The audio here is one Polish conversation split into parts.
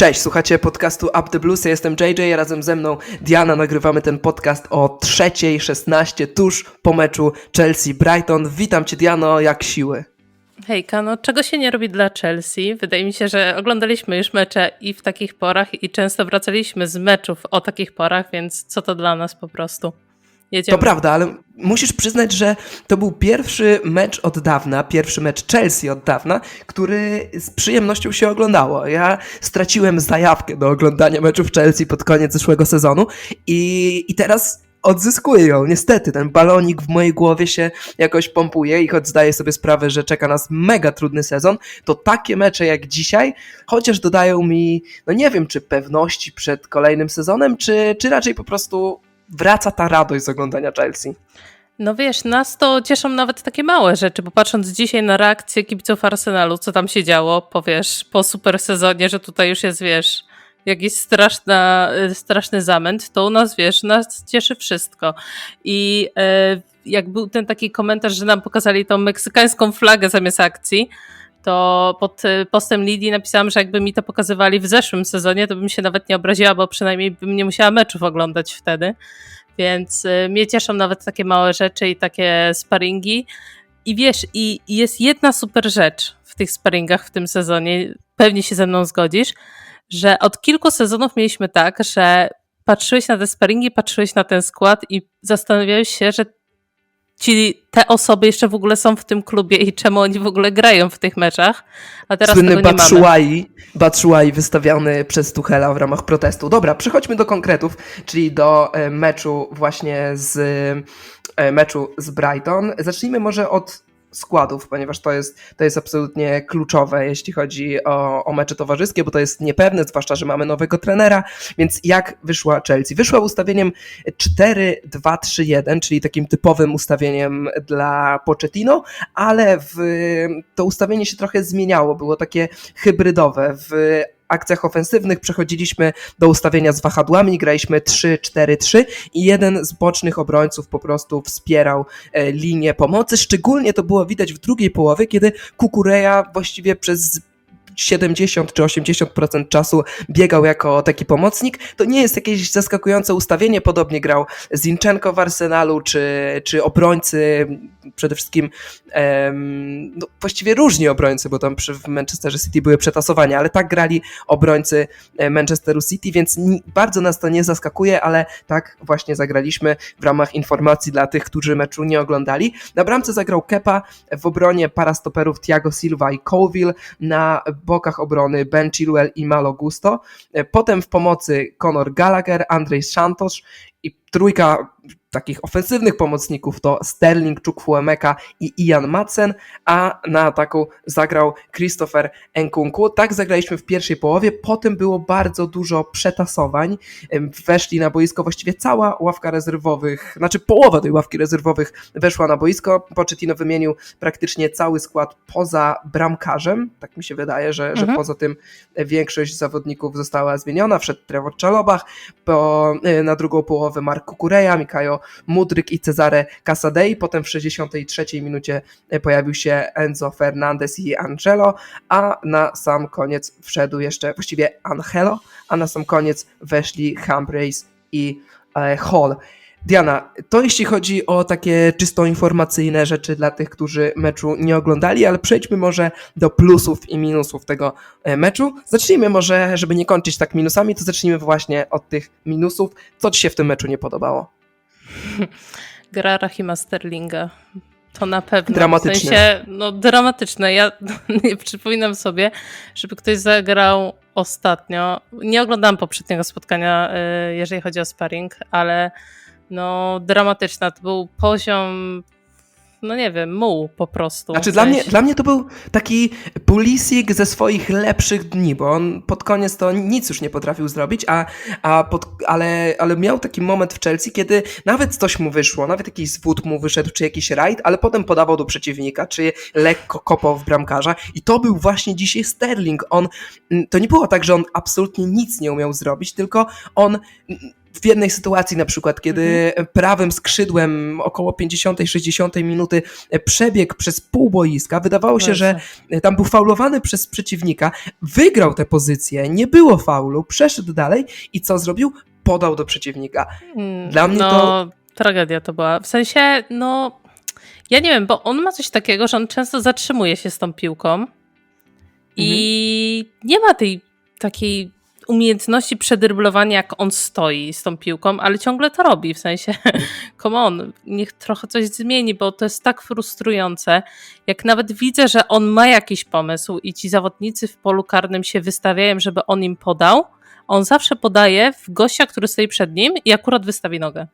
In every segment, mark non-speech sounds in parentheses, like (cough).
Cześć, słuchacie podcastu Up the Blues, ja jestem JJ, razem ze mną Diana, nagrywamy ten podcast o trzeciej 16 tuż po meczu Chelsea-Brighton. Witam Cię Diano, jak siły? Hejka, no czego się nie robi dla Chelsea? Wydaje mi się, że oglądaliśmy już mecze i w takich porach i często wracaliśmy z meczów o takich porach, więc co to dla nas po prostu? Jedziemy. To prawda, ale musisz przyznać, że to był pierwszy mecz od dawna, pierwszy mecz Chelsea od dawna, który z przyjemnością się oglądało. Ja straciłem zajawkę do oglądania meczów Chelsea pod koniec zeszłego sezonu i, i teraz odzyskuję ją. Niestety, ten balonik w mojej głowie się jakoś pompuje i choć zdaję sobie sprawę, że czeka nas mega trudny sezon, to takie mecze jak dzisiaj, chociaż dodają mi, no nie wiem, czy pewności przed kolejnym sezonem, czy, czy raczej po prostu wraca ta radość z oglądania Chelsea. No wiesz, nas to cieszą nawet takie małe rzeczy, bo patrząc dzisiaj na reakcję kibiców Arsenalu, co tam się działo, powiesz, po super sezonie, że tutaj już jest, wiesz, jakiś straszna, straszny zamęt, to u nas, wiesz, nas cieszy wszystko. I e, jak był ten taki komentarz, że nam pokazali tą meksykańską flagę zamiast akcji, to pod postem Lidii napisałam, że jakby mi to pokazywali w zeszłym sezonie, to bym się nawet nie obraziła, bo przynajmniej bym nie musiała meczów oglądać wtedy. Więc y, mnie cieszą nawet takie małe rzeczy i takie sparingi. I wiesz, i jest jedna super rzecz w tych sparingach w tym sezonie, pewnie się ze mną zgodzisz, że od kilku sezonów mieliśmy tak, że patrzyłeś na te sparingi, patrzyłeś na ten skład i zastanawiałeś się, że ci te osoby jeszcze w ogóle są w tym klubie i czemu oni w ogóle grają w tych meczach, a teraz Słynny tego nie Batshuayi, wystawiony przez Tuchela w ramach protestu. Dobra, przechodźmy do konkretów, czyli do e, meczu właśnie z e, meczu z Brighton. Zacznijmy może od składów, ponieważ to jest, to jest absolutnie kluczowe, jeśli chodzi o, o mecze towarzyskie, bo to jest niepewne, zwłaszcza, że mamy nowego trenera. Więc jak wyszła Chelsea? Wyszła ustawieniem 4-2-3-1, czyli takim typowym ustawieniem dla Pochettino, ale w, to ustawienie się trochę zmieniało, było takie hybrydowe. W akcjach ofensywnych przechodziliśmy do ustawienia z wahadłami, graliśmy 3-4-3 i jeden z bocznych obrońców po prostu wspierał e, linię pomocy. Szczególnie to było widać w drugiej połowie, kiedy Kukureja właściwie przez 70 czy 80% czasu biegał jako taki pomocnik, to nie jest jakieś zaskakujące ustawienie. Podobnie grał Zinchenko w Arsenalu, czy, czy obrońcy, przede wszystkim um, no, właściwie różni obrońcy, bo tam przy, w Manchesterze City były przetasowania, ale tak grali obrońcy e, Manchesteru City, więc ni, bardzo nas to nie zaskakuje, ale tak właśnie zagraliśmy w ramach informacji dla tych, którzy meczu nie oglądali. Na bramce zagrał Kepa, w obronie para stoperów Thiago Silva i Colville, na bokach obrony Ben Chilwell i Malo Gusto. E, potem w pomocy Conor Gallagher, Andrzej Santos i trójka takich ofensywnych pomocników to Sterling, Chukwuemeka i Ian Madsen, a na ataku zagrał Christopher Nkunku. Tak zagraliśmy w pierwszej połowie, potem było bardzo dużo przetasowań. Weszli na boisko właściwie cała ławka rezerwowych, znaczy połowa tej ławki rezerwowych weszła na boisko. Pochettino wymienił praktycznie cały skład poza bramkarzem. Tak mi się wydaje, że, mhm. że poza tym większość zawodników została zmieniona. Wszedł Trevor Czalobach, po, e, na drugą połowę Mark Kukureja, Mikajo Mudryk i Cezare Casadei. Potem w 63 minucie e, pojawił się Enzo Fernandez i Angelo, a na sam koniec wszedł jeszcze właściwie Angelo, a na sam koniec weszli Humphreys i e, Hall. Diana, to jeśli chodzi o takie czysto informacyjne rzeczy dla tych, którzy meczu nie oglądali, ale przejdźmy może do plusów i minusów tego e, meczu. Zacznijmy może, żeby nie kończyć tak minusami, to zacznijmy właśnie od tych minusów. Co Ci się w tym meczu nie podobało? (laughs) Gra Rahima Sterlinga. To na pewno. Dramatyczne. W sensie, no dramatyczne. Ja (laughs) nie przypominam sobie, żeby ktoś zagrał ostatnio. Nie oglądałam poprzedniego spotkania, y, jeżeli chodzi o sparring, ale no dramatyczna. To był poziom no nie wiem, muł po prostu. Znaczy dla mnie, dla mnie to był taki Pulisic ze swoich lepszych dni, bo on pod koniec to nic już nie potrafił zrobić, a, a pod, ale, ale miał taki moment w Chelsea, kiedy nawet coś mu wyszło, nawet jakiś zwód mu wyszedł, czy jakiś rajd, ale potem podawał do przeciwnika, czy lekko kopał w bramkarza i to był właśnie dzisiaj Sterling. On, to nie było tak, że on absolutnie nic nie umiał zrobić, tylko on w jednej sytuacji na przykład, kiedy prawym skrzydłem około 50-60 minuty przebiegł przez pół boiska, wydawało się, że tam był faulowany przez przeciwnika, wygrał tę pozycję, nie było faulu, przeszedł dalej i co zrobił? Podał do przeciwnika. Mm, Dla mnie no, to- tragedia to była. W sensie, no, ja nie wiem, bo on ma coś takiego, że on często zatrzymuje się z tą piłką i Mhm. nie ma tej takiej umiejętności przedryblowania, jak on stoi z tą piłką, ale ciągle to robi, w sensie, (laughs) come on, niech trochę coś zmieni, bo to jest tak frustrujące, jak nawet widzę, że on ma jakiś pomysł i ci zawodnicy w polu karnym się wystawiają, żeby on im podał, on zawsze podaje w gościa, który stoi przed nim i akurat wystawi nogę.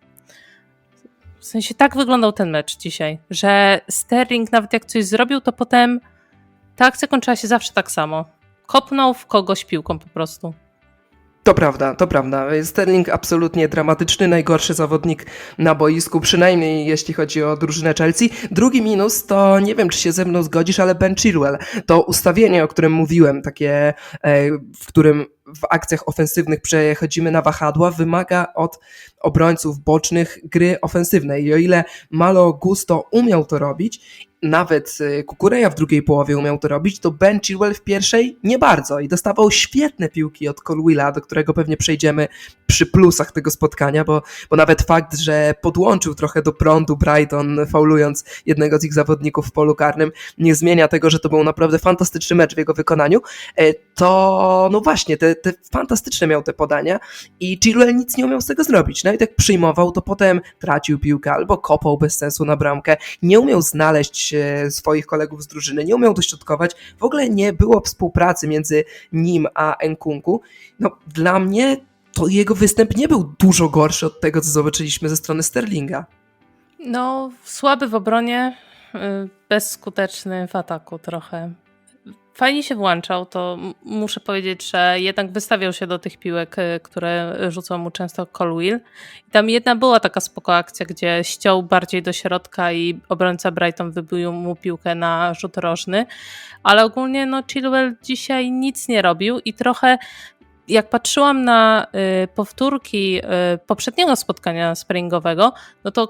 W sensie tak wyglądał ten mecz dzisiaj, że Sterling nawet jak coś zrobił, to potem ta akcja kończyła się zawsze tak samo. Kopnął w kogoś piłką po prostu. To prawda, to prawda. Sterling absolutnie dramatyczny, najgorszy zawodnik na boisku, przynajmniej jeśli chodzi o drużynę Chelsea. Drugi minus to, nie wiem czy się ze mną zgodzisz, ale Ben Chilwell. To ustawienie, o którym mówiłem, takie, e, w którym w akcjach ofensywnych przechodzimy na wahadła, wymaga od obrońców bocznych gry ofensywnej. I o ile Malo Gusto umiał to robić, nawet e, Kukureja w drugiej połowie umiał to robić, to Ben Chilwell w pierwszej nie bardzo i dostawał świetne piłki od Colwilla, do którego pewnie przejdziemy przy plusach tego spotkania, bo, bo nawet fakt, że podłączył trochę do prądu Brighton, faulując jednego z ich zawodników w polu karnym, nie zmienia tego, że to był naprawdę fantastyczny mecz w jego wykonaniu, e, to no właśnie, te, te fantastyczne miał te podania i Chilwell nic nie umiał z tego zrobić. Nawet jak przyjmował, to potem tracił piłkę albo kopał bez sensu na bramkę, nie umiał znaleźć e, swoich kolegów z drużyny, nie umiał dośrodkować, w ogóle nie było współpracy między nim a Nkunku. No dla mnie to jego występ nie był dużo gorszy od tego, co zobaczyliśmy ze strony Sterlinga. No, słaby w obronie, y, bezskuteczny w ataku trochę. Fajnie się włączał, to muszę powiedzieć, że jednak wystawiał się do tych piłek, y, które rzucał mu często Colwill. I tam jedna była taka spoko akcja, gdzie ściął bardziej do środka i obrońca Brighton wybił mu piłkę na rzut rożny, ale ogólnie no Chilwell dzisiaj nic nie robił i trochę jak patrzyłam na y, powtórki y, poprzedniego spotkania springowego, no to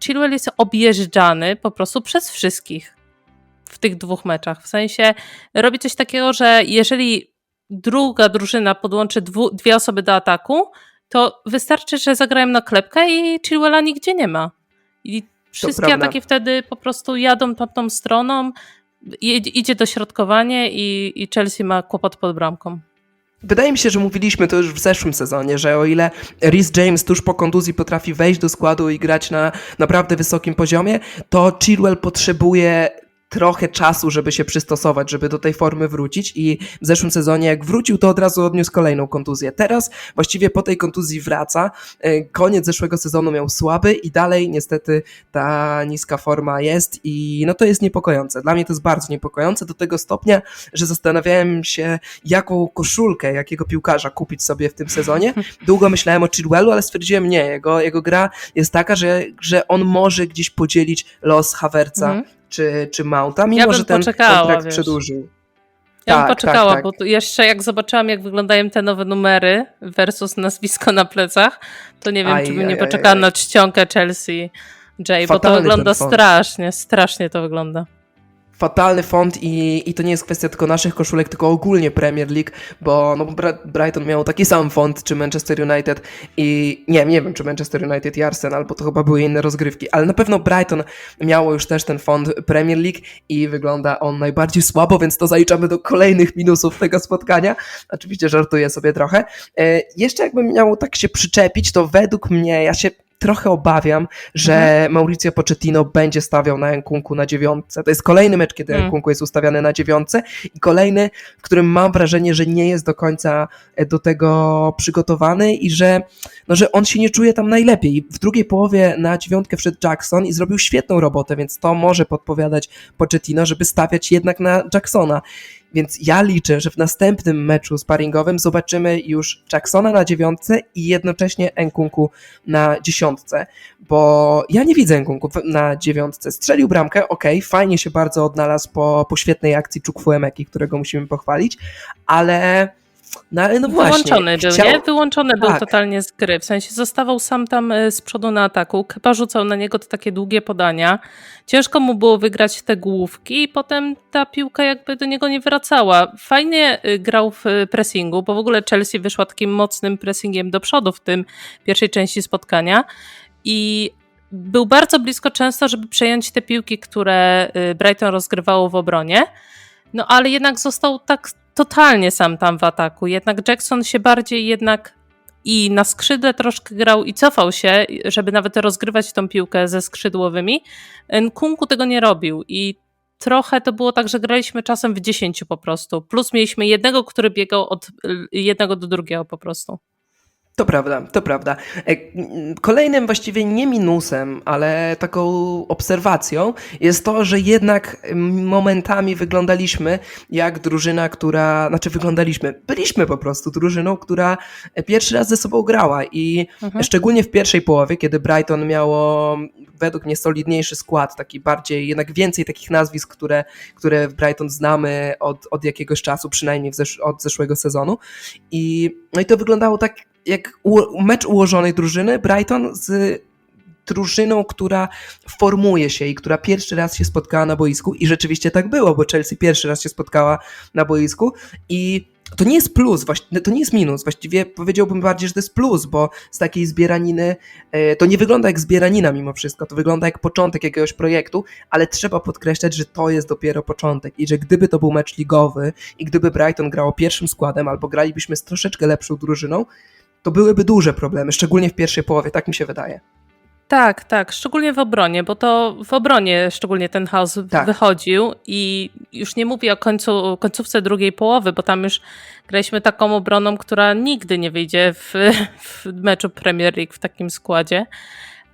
Chilwell jest objeżdżany po prostu przez wszystkich w tych dwóch meczach. W sensie robi coś takiego, że jeżeli druga drużyna podłączy dwu, dwie osoby do ataku, to wystarczy, że zagrają na klepkę i Chilwella nigdzie nie ma. I wszystkie ataki wtedy po prostu jadą tamtą stroną, idzie dośrodkowanie i, i Chelsea ma kłopot pod bramką. Wydaje mi się, że mówiliśmy to już w zeszłym sezonie, że o ile Rhys James tuż po kontuzji potrafi wejść do składu i grać na naprawdę wysokim poziomie, to Chilwell potrzebuje trochę czasu, żeby się przystosować, żeby do tej formy wrócić i w zeszłym sezonie jak wrócił, to od razu odniósł kolejną kontuzję. Teraz właściwie po tej kontuzji wraca. E, Koniec zeszłego sezonu miał słaby i dalej niestety ta niska forma jest i no to jest niepokojące. Dla mnie to jest bardzo niepokojące do tego stopnia, że zastanawiałem się, jaką koszulkę, jakiego piłkarza kupić sobie w tym sezonie. (laughs) Długo myślałem o Chilwellu, ale stwierdziłem nie, jego, jego gra jest taka, że, że on może gdzieś podzielić los Havertza Mhm. Czy, czy Mounta, mimo Ja bym że ten poczekała, kontrakt wiesz. przedłużył. Ja bym Tak, poczekała, tak, tak. bo jeszcze jak zobaczyłam, jak wyglądają te nowe numery versus nazwisko na plecach, to nie wiem, Aj, czy bym aj, nie aj, poczekała aj. na czcionkę Chelsea J, bo to Fatalny wygląda strasznie, strasznie to wygląda. Fatalny font i, i to nie jest kwestia tylko naszych koszulek, tylko ogólnie Premier League, bo no, Brighton miał taki sam font, czy Manchester United i nie, nie wiem, czy Manchester United i Arsenal, bo to chyba były inne rozgrywki, ale na pewno Brighton miało już też ten font Premier League i wygląda on najbardziej słabo, więc to zaliczamy do kolejnych minusów tego spotkania. Oczywiście żartuję sobie trochę. E, jeszcze jakbym miał tak się przyczepić, to według mnie, ja się trochę obawiam, że Mauricio Pochettino będzie stawiał na Nkunku na dziewiątce. To jest kolejny mecz, kiedy Mm. Nkunku jest ustawiany na dziewiątce i kolejny, w którym mam wrażenie, że nie jest do końca e, do tego przygotowany i że, no, że on się nie czuje tam najlepiej. W drugiej połowie na dziewiątkę wszedł Jackson i zrobił świetną robotę, więc to może podpowiadać Pochettino, żeby stawiać jednak na Jacksona. Więc ja liczę, że w następnym meczu sparingowym zobaczymy już Jacksona na dziewiątce i jednocześnie Nkunku na dziesiątce, bo ja nie widzę Nkunku w- na dziewiątce. Strzelił bramkę, okej, fajnie się bardzo odnalazł po, po świetnej akcji Chukwuemeki, którego musimy pochwalić, ale No no właśnie. Wyłączony był, chciał- nie? Wyłączony był Tak. totalnie z gry. W sensie zostawał sam tam e, z przodu na ataku. Kepa rzucał na niego te takie długie podania. Ciężko mu było wygrać te główki i potem ta piłka jakby do niego nie wracała. Fajnie y, grał w y, pressingu, bo w ogóle Chelsea wyszła takim mocnym pressingiem do przodu w tym pierwszej części spotkania i był bardzo blisko często, żeby przejąć te piłki, które Brighton rozgrywało w obronie. No ale jednak został tak totalnie sam tam w ataku. Jednak Jackson się bardziej jednak i na skrzydle troszkę grał i cofał się, żeby nawet rozgrywać tą piłkę ze skrzydłowymi. Nkunku tego nie robił i trochę to było tak, że graliśmy czasem w 10 po prostu. Plus mieliśmy jednego, który biegał od jednego do drugiego po prostu. To prawda, to prawda. E, Kolejnym właściwie nie minusem, ale taką obserwacją jest to, że jednak momentami wyglądaliśmy jak drużyna, która, znaczy wyglądaliśmy, byliśmy po prostu drużyną, która pierwszy raz ze sobą grała i Mhm. szczególnie w pierwszej połowie, kiedy Brighton miało według mnie solidniejszy skład, taki bardziej, jednak więcej takich nazwisk, które, które w Brighton znamy od, od jakiegoś czasu, przynajmniej zesz- od zeszłego sezonu. I, no i to wyglądało tak jak mecz ułożonej drużyny Brighton z drużyną, która formuje się i która pierwszy raz się spotkała na boisku i rzeczywiście tak było, bo Chelsea pierwszy raz się spotkała na boisku i to nie jest plus, to nie jest minus, właściwie powiedziałbym bardziej, że to jest plus, bo z takiej zbieraniny e, to nie wygląda jak zbieranina mimo wszystko, to wygląda jak początek jakiegoś projektu, ale trzeba podkreślać, że to jest dopiero początek i że gdyby to był mecz ligowy i gdyby Brighton grało pierwszym składem albo gralibyśmy z troszeczkę lepszą drużyną, to byłyby duże problemy, szczególnie w pierwszej połowie, tak mi się wydaje. Tak, tak, szczególnie w obronie, bo to w obronie szczególnie ten chaos Tak. wychodził i już nie mówię o końcu, końcówce drugiej połowy, bo tam już graliśmy taką obroną, która nigdy nie wyjdzie w, (laughs) w meczu Premier League w takim składzie,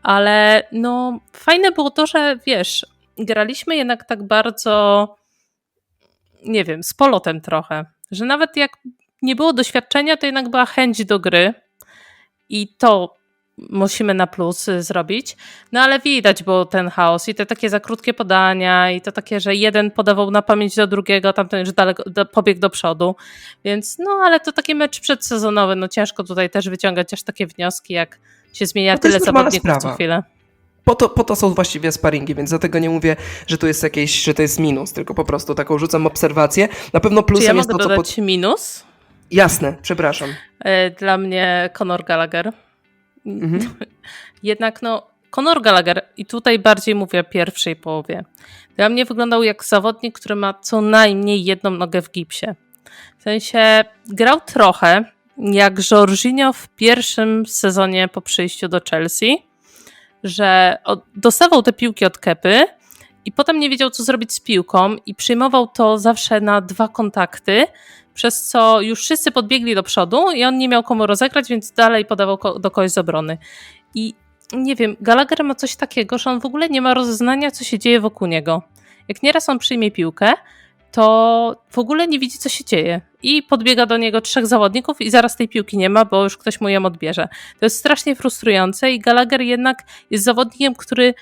ale no fajne było to, że wiesz, graliśmy jednak tak bardzo, nie wiem, z polotem trochę, że nawet jak nie było doświadczenia, to jednak była chęć do gry i to musimy na plus y, zrobić. No ale widać było ten chaos i te takie za krótkie podania i to takie, że jeden podawał na pamięć do drugiego, tamten już daleko, do, pobiegł do przodu. Więc no ale to taki mecz przedsezonowy, no ciężko tutaj też wyciągać aż takie wnioski, jak się zmienia No tyle zawodników co chwilę. Po to, po to są właściwie sparingi, więc dlatego nie mówię, że to jest jakieś, że to jest minus, tylko po prostu taką rzucam obserwację. Na pewno Czy plusem ja jest mogę to, co... dodać minus? Jasne, przepraszam. E, Dla mnie Conor Gallagher. Mhm. (laughs) Jednak no, Conor Gallagher, i tutaj bardziej mówię o pierwszej połowie, dla mnie wyglądał jak zawodnik, który ma co najmniej jedną nogę w gipsie. W sensie grał trochę jak Jorginho w pierwszym sezonie po przyjściu do Chelsea, że dostawał te piłki od kepy i potem nie wiedział, co zrobić z piłką i przyjmował to zawsze na dwa kontakty, przez co już wszyscy podbiegli do przodu i on nie miał komu rozegrać, więc dalej podawał do kogoś z obrony. I nie wiem, Gallagher ma coś takiego, że on w ogóle nie ma rozeznania, co się dzieje wokół niego. Jak nieraz on przyjmie piłkę, to w ogóle nie widzi, co się dzieje. I podbiega do niego trzech zawodników i zaraz tej piłki nie ma, bo już ktoś mu ją odbierze. To jest strasznie frustrujące i Gallagher jednak jest zawodnikiem, który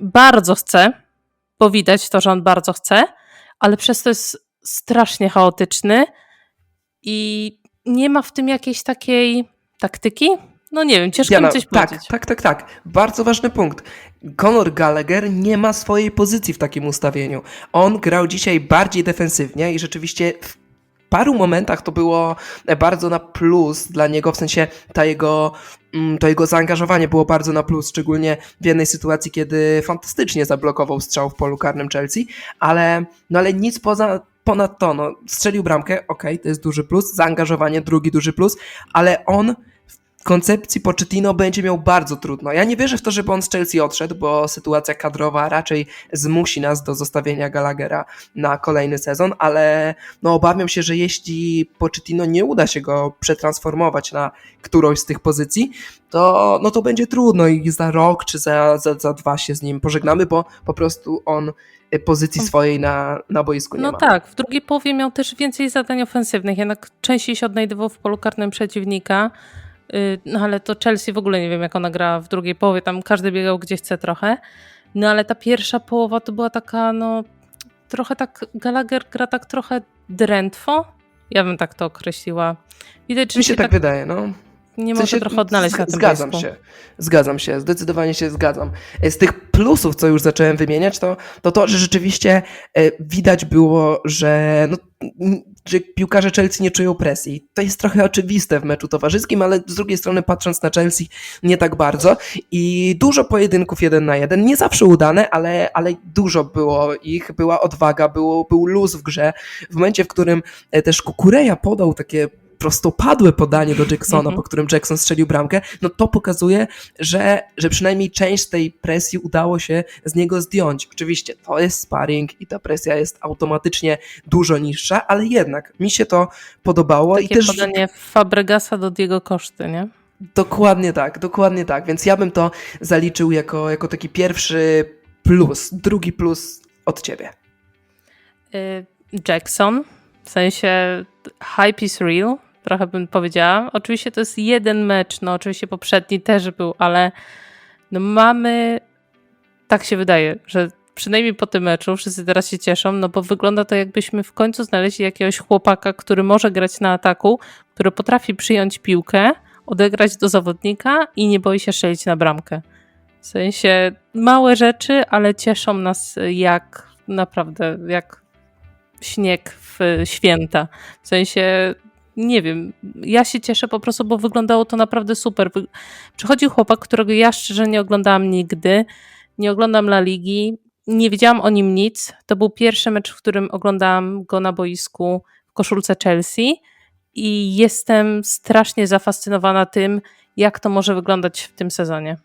bardzo chce, bo widać to, że on bardzo chce, ale przez to jest strasznie chaotyczny i nie ma w tym jakiejś takiej taktyki. No nie wiem, ciężko Diana, mi coś tak, powiedzieć. tak, tak, tak. Bardzo ważny punkt. Conor Gallagher nie ma swojej pozycji w takim ustawieniu. On grał dzisiaj bardziej defensywnie i rzeczywiście w paru momentach to było bardzo na plus dla niego, w sensie ta jego, mm, to jego zaangażowanie było bardzo na plus, szczególnie w jednej sytuacji, kiedy fantastycznie zablokował strzał w polu karnym Chelsea, ale, no ale nic poza, ponad to, no, strzelił bramkę, okej, to jest duży plus, zaangażowanie, drugi duży plus, ale on koncepcji Pochettino będzie miał bardzo trudno. Ja nie wierzę w to, żeby on z Chelsea odszedł, bo sytuacja kadrowa raczej zmusi nas do zostawienia Gallaghera na kolejny sezon, ale no obawiam się, że jeśli Pochettino nie uda się go przetransformować na którąś z tych pozycji, to, no to będzie trudno i za rok czy za, za, za dwa się z nim pożegnamy, bo po prostu on y, pozycji swojej na, na boisku nie No ma. tak, w drugiej połowie miał też więcej zadań ofensywnych, jednak częściej się odnajdywał w polu karnym przeciwnika. Yy, No ale to Chelsea w ogóle nie wiem, jak ona gra w drugiej połowie, tam każdy biegał gdzie chce trochę. No ale ta pierwsza połowa to była taka, no trochę tak, Gallagher gra tak trochę drętwo, Ja bym tak to określiła. Widać, Mi się tak, tak wydaje, no. nie W może sensie, trochę odnaleźć na tym Zgadzam się, zgadzam się, zdecydowanie się zgadzam. E, Z tych plusów, co już zacząłem wymieniać, to to, to że rzeczywiście e, widać było, że, no, że piłkarze Chelsea nie czują presji. To jest trochę oczywiste w meczu towarzyskim, ale z drugiej strony patrząc na Chelsea nie tak bardzo i dużo pojedynków jeden na jeden, nie zawsze udane, ale, ale dużo było ich, była odwaga, było, był luz w grze. W momencie, w którym e, też Kukureja podał takie prostopadłe podanie do Jacksona, Mhm. po którym Jackson strzelił bramkę, no to pokazuje, że, że przynajmniej część tej presji udało się z niego zdjąć. Oczywiście to jest sparring i ta presja jest automatycznie dużo niższa, ale jednak mi się to podobało i Takie też podanie Fabregasa do Diego Koszty, nie? dokładnie tak, dokładnie tak, więc ja bym to zaliczył jako, jako taki pierwszy plus, drugi plus od ciebie. Y, Jackson, w sensie hype is real, trochę bym powiedziała. Oczywiście to jest jeden mecz, no oczywiście poprzedni też był, ale no mamy, tak się wydaje, że przynajmniej po tym meczu wszyscy teraz się cieszą, no bo wygląda to jakbyśmy w końcu znaleźli jakiegoś chłopaka, który może grać na ataku, który potrafi przyjąć piłkę, odegrać do zawodnika i nie boi się strzelić na bramkę. W sensie małe rzeczy, ale cieszą nas jak naprawdę, jak śnieg w święta. W sensie, nie wiem, ja się cieszę po prostu, bo wyglądało to naprawdę super. Przychodził chłopak, którego ja szczerze nie oglądałam nigdy, nie oglądam La Ligi, nie wiedziałam o nim nic. To był pierwszy mecz, w którym oglądałam go na boisku w koszulce Chelsea i jestem strasznie zafascynowana tym, jak to może wyglądać w tym sezonie.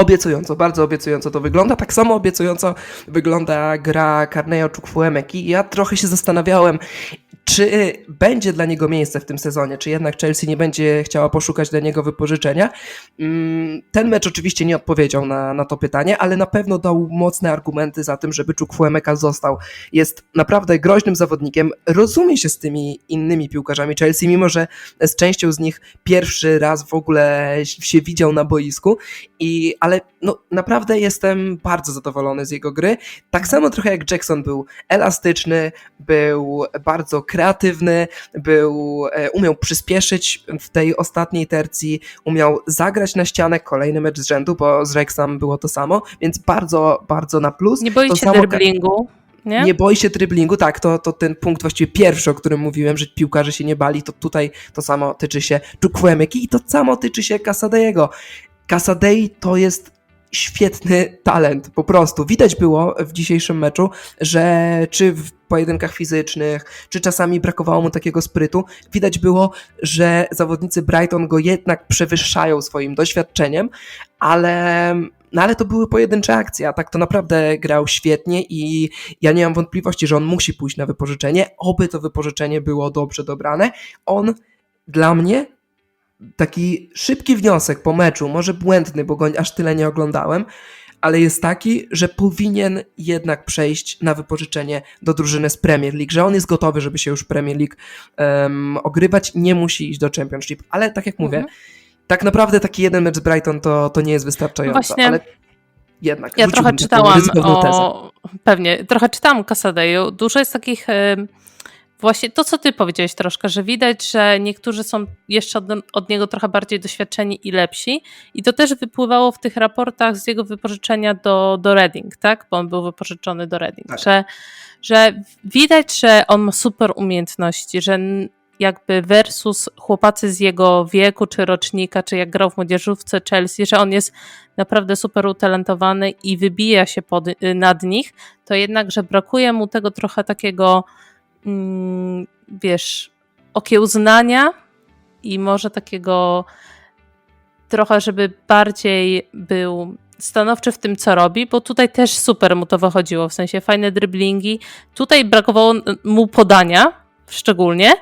Obiecująco, bardzo obiecująco to wygląda. Tak samo obiecująco wygląda gra Karnejo Chukwuemeki. Ja trochę się zastanawiałem, czy będzie dla niego miejsce w tym sezonie, czy jednak Chelsea nie będzie chciała poszukać dla niego wypożyczenia. Mm, Ten mecz oczywiście nie odpowiedział na, na to pytanie, ale na pewno dał mocne argumenty za tym, żeby Chukwuemeka został. Jest naprawdę groźnym zawodnikiem, rozumie się z tymi innymi piłkarzami Chelsea, mimo że z częścią z nich pierwszy raz w ogóle się widział na boisku, i, ale no, naprawdę jestem bardzo zadowolony z jego gry. Tak samo trochę jak Jackson był elastyczny, był bardzo kreatywny, był, e, umiał przyspieszyć w tej ostatniej tercji, umiał zagrać na ścianę kolejny mecz z rzędu, bo z Rexham było to samo, więc bardzo, bardzo na plus. Nie boi To się samo- driblingu, nie? nie boi się driblingu, tak, to, to ten punkt właściwie pierwszy, o którym mówiłem, że piłkarze się nie bali, to tutaj to samo tyczy się Chukwuemeki i to samo tyczy się Casadeiego. Casadei to jest świetny talent, po prostu. Widać było w dzisiejszym meczu, że czy w pojedynkach fizycznych, czy czasami brakowało mu takiego sprytu, widać było, że zawodnicy Brighton go jednak przewyższają swoim doświadczeniem, ale, no ale to były pojedyncze akcje, a tak to naprawdę grał świetnie i ja nie mam wątpliwości, że on musi pójść na wypożyczenie, oby to wypożyczenie było dobrze dobrane. On dla mnie taki szybki wniosek po meczu, może błędny, bo go aż tyle nie oglądałem, ale jest taki, że powinien jednak przejść na wypożyczenie do drużyny z Premier League, że on jest gotowy, żeby się już Premier League em, ogrywać, nie musi iść do Championship, ale tak jak mówię, Mhm. tak naprawdę taki jeden mecz z Brighton to, to nie jest wystarczająco, Właśnie. ale jednak Ja trochę czytałam ryzykowną tezę. o... Pewnie, trochę czytałam Casadeju. Dużo jest takich... Właśnie to, co ty powiedziałeś troszkę, że widać, że niektórzy są jeszcze od, od niego trochę bardziej doświadczeni i lepsi. I to też wypływało w tych raportach z jego wypożyczenia do, do Reading, tak? Bo on był wypożyczony do Reading. Tak. Że, że widać, że on ma super umiejętności, że jakby versus chłopacy z jego wieku, czy rocznika, czy jak grał w młodzieżówce Chelsea, że on jest naprawdę super utalentowany i wybija się pod, nad nich, to jednak, że brakuje mu tego trochę takiego, mm, wiesz, okiełznania i może takiego trochę, żeby bardziej był stanowczy w tym, co robi, bo tutaj też super mu to wychodziło, w sensie fajne driblingi. Tutaj brakowało mu podania szczególnie.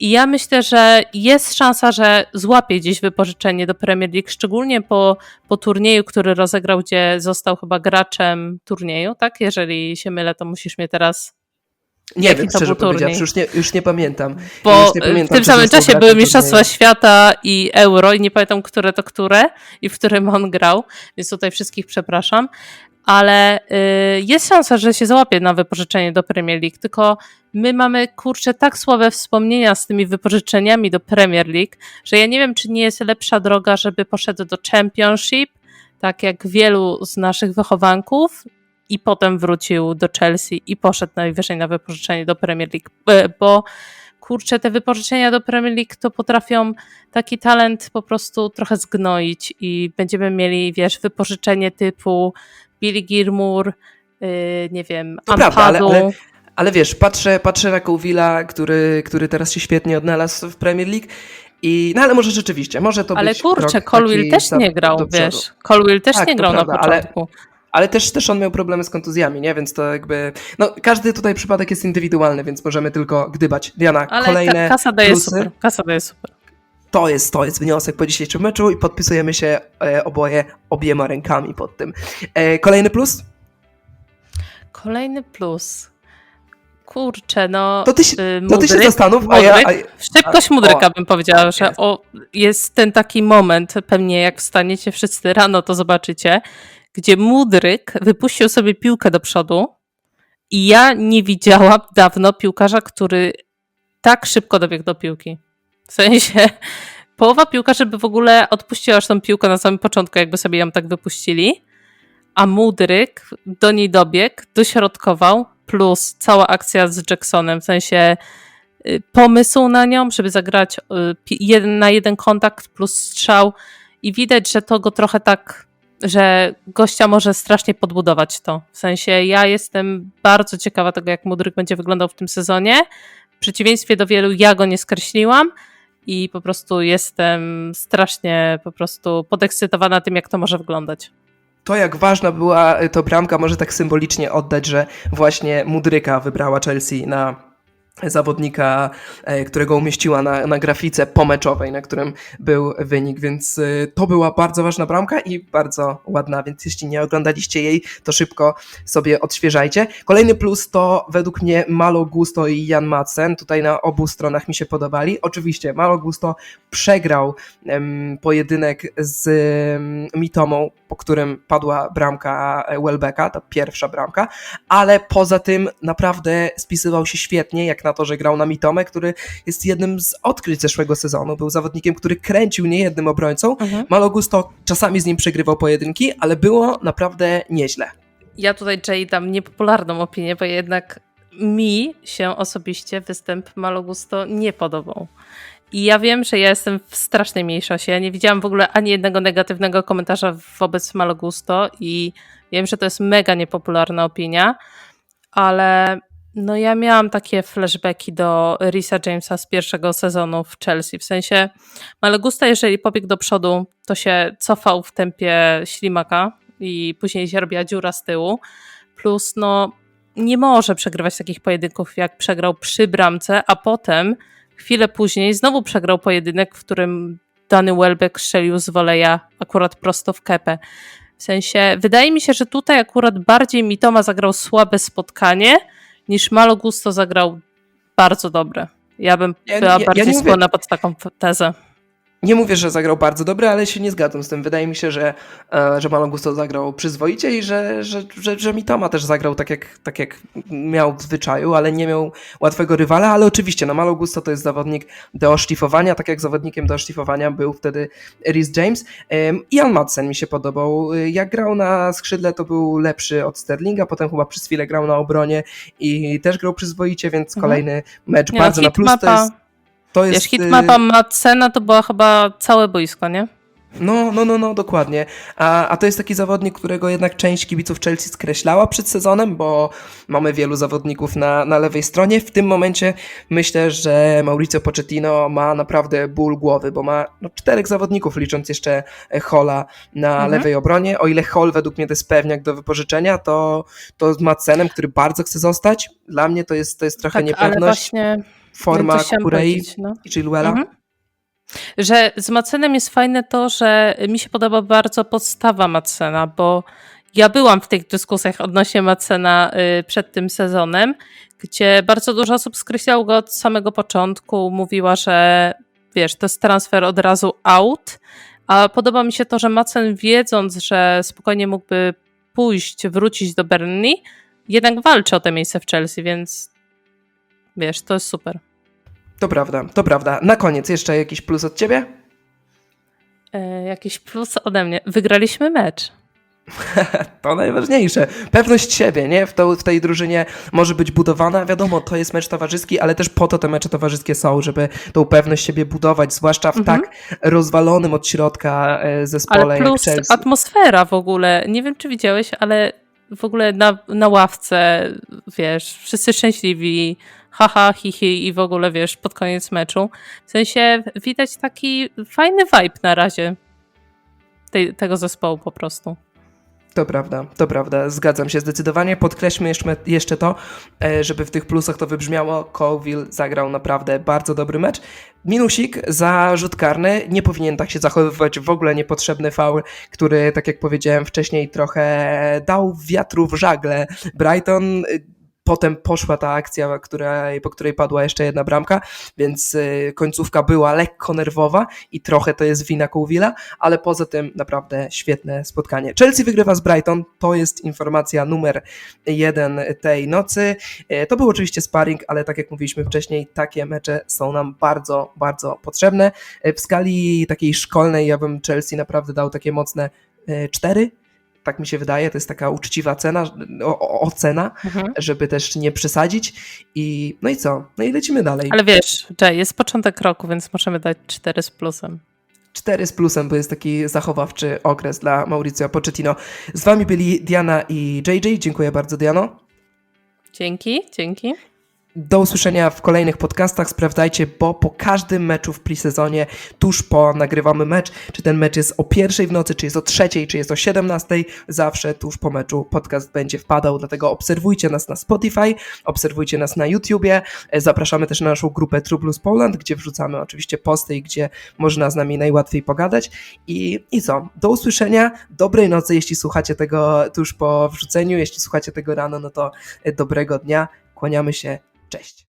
I ja myślę, że jest szansa, że złapie gdzieś wypożyczenie do Premier League, szczególnie po, po turnieju, który rozegrał, gdzie został chyba graczem turnieju, tak? Jeżeli się mylę, to musisz mnie teraz Nie Jaki wiem, szczerze powiedziawszy, już nie, już nie pamiętam. Bo już nie pamiętam, w tym samym czasie były. Mistrzostwa Świata i Euro i nie pamiętam, które to które i w którym on grał, więc tutaj wszystkich przepraszam. ale y, jest szansa, że się załapie na wypożyczenie do Premier League, tylko my mamy, kurczę, tak słabe wspomnienia z tymi wypożyczeniami do Premier League, że ja nie wiem, czy nie jest lepsza droga, żeby poszedł do Championship, tak jak wielu z naszych wychowanków, i potem wrócił do Chelsea i poszedł najwyżej na wypożyczenie do Premier League, e, bo kurczę, te wypożyczenia do Premier League to potrafią taki talent po prostu trochę zgnoić i będziemy mieli, wiesz, wypożyczenie typu Billy Gilmour, yy, nie wiem, To prawda, ale- Ampadu. ale- Ale wiesz, patrzę, patrzę na Cołwilla, który, który teraz się świetnie odnalazł w Premier League i no ale może rzeczywiście, może to Ale być kurczę, krok Colwill też nie grał, wiesz. Colwill też Tak, nie grał prawda, na ale- początku. Ale też, też on miał problemy z kontuzjami, nie? Więc to jakby. No, każdy tutaj przypadek jest indywidualny, więc możemy tylko gdybać. Diana, Ale kolejne ka- kasa daje plusy. super. Kasa daje super. To jest, to jest wniosek po dzisiejszym meczu i podpisujemy się e, oboje obiema rękami pod tym. E, kolejny plus? Kolejny plus. Kurczę, no. To ty się, y, to ty się Mudryk- zastanów, a ja. A, Mudryk. Szybkość Mudryka o, bym powiedziała, że jest. o, jest ten taki moment, pewnie jak wstaniecie wszyscy rano, to zobaczycie, gdzie Mudryk wypuścił sobie piłkę do przodu i ja nie widziałam dawno piłkarza, który tak szybko dobiegł do piłki. W sensie (laughs) połowa piłkarzy by w ogóle odpuściła aż tą piłkę na samym początku, jakby sobie ją tak wypuścili, a Mudryk do niej dobiegł, dośrodkował, plus cała akcja z Jacksonem, w sensie y, pomysł na nią, żeby zagrać y, jeden na jeden kontakt plus strzał i widać, że to go trochę tak, że gościa może strasznie podbudować to. W sensie ja jestem bardzo ciekawa tego, jak Mudryk będzie wyglądał w tym sezonie. W przeciwieństwie do wielu ja go nie skreśliłam i po prostu jestem strasznie po prostu podekscytowana tym, jak to może wyglądać. to, jak ważna była e, to bramka, może tak symbolicznie oddać, że właśnie Mudryka wybrała Chelsea na zawodnika, e, którego umieściła na, na grafice pomeczowej, na którym był wynik, więc e, to była bardzo ważna bramka i bardzo ładna, więc jeśli nie oglądaliście jej, to szybko sobie odświeżajcie. Kolejny plus to według mnie Malo Gusto i Jan Madsen, tutaj na obu stronach mi się podobali. Oczywiście Malo Gusto przegrał em, pojedynek z em, Mitomą, po którym padła bramka Welbecka, ta pierwsza bramka, ale poza tym naprawdę spisywał się świetnie, jak na to, że grał na Mitomę, który jest jednym z odkryć zeszłego sezonu. Był zawodnikiem, który kręcił niejednym obrońcą. Malo Gusto czasami z nim przegrywał pojedynki, ale było naprawdę nieźle. Ja tutaj Jay dam niepopularną opinię, bo jednak mi się osobiście występ Malogusto nie podobał. I ja wiem, że ja jestem w strasznej mniejszości. Ja nie widziałam w ogóle ani jednego negatywnego komentarza wobec Malogusto i wiem, że to jest mega niepopularna opinia, ale no ja miałam takie flashbacki do Risa Jamesa z pierwszego sezonu w Chelsea. W sensie Malogusto, jeżeli pobiegł do przodu, to się cofał w tempie ślimaka i później się robiła dziura z tyłu. Plus no nie może przegrywać takich pojedynków, jak przegrał przy bramce, a potem chwilę później znowu przegrał pojedynek, w którym Dany Welbeck strzelił z woleja akurat prosto w kepę. W sensie, wydaje mi się, że tutaj akurat bardziej Mitoma zagrał słabe spotkanie, niż Malo Gusto zagrał bardzo dobre. Ja bym Ja- była ja- ja bardziej mówię- skłonna pod taką tezę. Nie mówię, że zagrał bardzo dobrze, ale się nie zgadzam z tym. Wydaje mi się, że, e, że Malo Gusto zagrał przyzwoicie i że, że, że, że Mitoma też zagrał tak jak, tak jak miał w zwyczaju, ale nie miał łatwego rywala, ale oczywiście no Malo Gusto to jest zawodnik do oszlifowania, tak jak zawodnikiem do oszlifowania był wtedy Rhys James. Ian Madsen mi się podobał. Jak grał na skrzydle, to był lepszy od Sterlinga, potem chyba przez chwilę grał na obronie i też grał przyzwoicie, więc Mhm. kolejny mecz no, bardzo na plus. To jest, to jest Wiesz, y, hitmapa Madsena to była chyba całe boisko, nie? No, no, no, no, dokładnie. A, a to jest taki zawodnik, którego jednak część kibiców Chelsea skreślała przed sezonem, bo mamy wielu zawodników na, na lewej stronie. W tym momencie myślę, że Mauricio Pochettino ma naprawdę ból głowy, bo ma no, czterech zawodników, licząc jeszcze Hola na Mhm. lewej obronie. O ile Hall według mnie to jest pewniak do wypożyczenia, to, to z Madsenem, który bardzo chce zostać, dla mnie to jest, to jest trochę Tak, ale niepewność. właśnie Forma chciałam Kurei no. i. Mhm. Że z Macenem jest fajne to, że mi się podoba bardzo podstawa Macena, bo ja byłam w tych dyskusjach odnośnie Macena y, przed tym sezonem, gdzie bardzo dużo osób skreślało go od samego początku, mówiła, że wiesz, to jest transfer od razu out, a podoba mi się to, że Macen wiedząc, że spokojnie mógłby pójść, wrócić do Burnley, jednak walczy o te miejsce w Chelsea, więc wiesz, to jest super. To prawda, to prawda. Na koniec jeszcze jakiś plus od ciebie? E, jakiś plus ode mnie. Wygraliśmy mecz. (laughs) To najważniejsze. Pewność siebie, nie? W, to, w tej drużynie może być budowana. Wiadomo, to jest mecz towarzyski, ale też po to te mecze towarzyskie są, żeby tą pewność siebie budować, zwłaszcza w Mhm. tak rozwalonym od środka e, zespole Ale plus jak Chelsea. atmosfera w ogóle. Nie wiem, czy widziałeś, ale w ogóle na, na ławce, wiesz, wszyscy szczęśliwi, haha, hihi i w ogóle, wiesz, pod koniec meczu. W sensie widać taki fajny vibe na razie tej, tego zespołu po prostu. To prawda, to prawda, zgadzam się zdecydowanie. Podkreślmy jeszcze, jeszcze to, e, żeby w tych plusach to wybrzmiało. Colville zagrał naprawdę bardzo dobry mecz. Minusik za rzut karny. Nie powinien tak się zachowywać. W ogóle niepotrzebny faul, który, tak jak powiedziałem wcześniej, trochę dał wiatru w żagle. Brighton. Potem poszła ta akcja, która, po której padła jeszcze jedna bramka, więc y, końcówka była lekko nerwowa i trochę to jest wina Colville'a, ale poza tym naprawdę świetne spotkanie. Chelsea wygrywa z Brighton, to jest informacja numer jeden tej nocy. E, To był oczywiście sparring, ale tak jak mówiliśmy wcześniej, takie mecze są nam bardzo, bardzo potrzebne. E, W skali takiej szkolnej ja bym Chelsea naprawdę dał takie mocne e, cztery. Tak mi się wydaje, to jest taka uczciwa cena, o, ocena, żeby też nie przesadzić. I no i co? No i lecimy dalej. Ale wiesz, Jay, jest początek roku, więc możemy dać 4 z plusem. 4 z plusem, bo jest taki zachowawczy okres dla Mauricio Pochettino. Z wami byli Diana i JJ. Dziękuję bardzo, Diano. Dzięki, dzięki. Do usłyszenia w kolejnych podcastach. Sprawdzajcie, bo po każdym meczu w presezonie, tuż po nagrywamy mecz, czy ten mecz jest o pierwszej w nocy, czy jest o trzeciej, czy jest o 17, zawsze tuż po meczu podcast będzie wpadał, dlatego obserwujcie nas na Spotify, obserwujcie nas na YouTubie, E, zapraszamy też na naszą grupę True Blues Poland, gdzie wrzucamy oczywiście posty i gdzie można z nami najłatwiej pogadać. I, i co, do usłyszenia, dobrej nocy, jeśli słuchacie tego tuż po wrzuceniu, jeśli słuchacie tego rano, no to e, dobrego dnia, kłaniamy się, cześć.